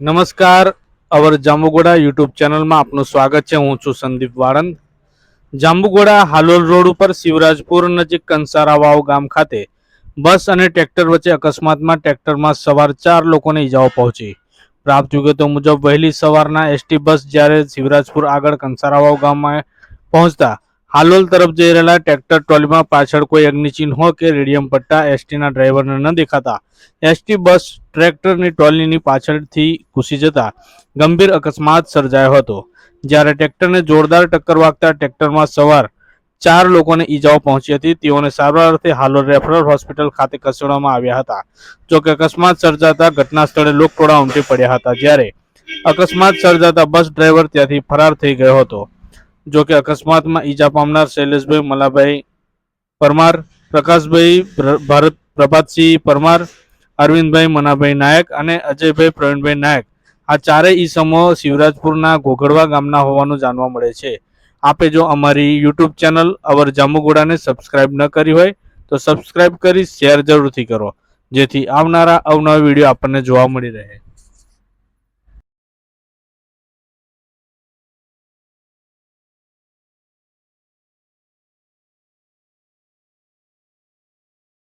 નમસ્કાર, અવર જાંબુગોડા યુટ્યુબ ચેનલમાં આપનું સ્વાગત છે. હું છું સંદીપ વાળંદ. જાંબુગોડા હાલોલ રોડ ઉપર શિવરાજપુર નજીક કંસારાવાવ ગામ ખાતે બસ અને ટ્રેક્ટર વચ્ચે અકસ્માતમાં ટ્રેક્ટરમાં સવાર ચાર લોકોને ઈજાઓ પહોંચી. પ્રાપ્ત વિગતો મુજબ, વહેલી સવારના એસટી બસ જ્યારે શિવરાજપુર આગળ કંસારાવાવ ગામમાં પહોંચતા હાલોલ તરફ જઈ રહેલા ટ્રેક્ટર ટ્રોલીમાં પાછળ કોઈ અગ્નિચિહ્નો કે રેડિયમ પટ્ટા એસટીના ડ્રાઈવરને ન દેખાતા. એસટી બસ ટ્રેક્ટરની ટ્રોલીની પાછળથી ઘૂસી જતા ગંભીર અકસ્માત સર્જાયો હતો. જ્યારે ટ્રેક્ટરને જોરદાર ટક્કર વાગતા ટ્રેક્ટરમાં સવાર ચાર લોકોને ઈજાઓ પહોંચી હતી. તેઓને સારવાર અર્થે હાલોલ રેફરલ હોસ્પિટલ ખાતે ખસેડવામાં આવ્યા હતા. જો કે અકસ્માત સર્જાતા ઘટના સ્થળે લોકટોળા ઉમટી પડ્યા હતા. જ્યારે અકસ્માત સર્જાતા બસ ડ્રાઈવર ત્યાંથી ફરાર થઈ ગયો હતો. જો કે અકસ્માતમાં ઈજા પામનાર શૈલેષભાઈ મલાભાઈ પરમાર, પ્રકાશભાઈ ભારત, પ્રભાતસિંહ પરમાર, અરવિંદભાઈ મનાભાઈ નાયક અને અજયભાઈ પ્રવીણભાઈ નાયક. આ ચારેય ઈસમો શિવરાજપુરના ઘોઘડવા ગામના હોવાનું જાણવા મળે છે. આપે જો અમારી યુટ્યુબ ચેનલ અવર જાંબુગોડાને સબસ્ક્રાઇબ ન કરી હોય, તો સબસ્ક્રાઇબ કરી શેર જરૂરથી કરો. જેથી આવનારા અવનવા વીડિયો આપણને જોવા મળી રહે.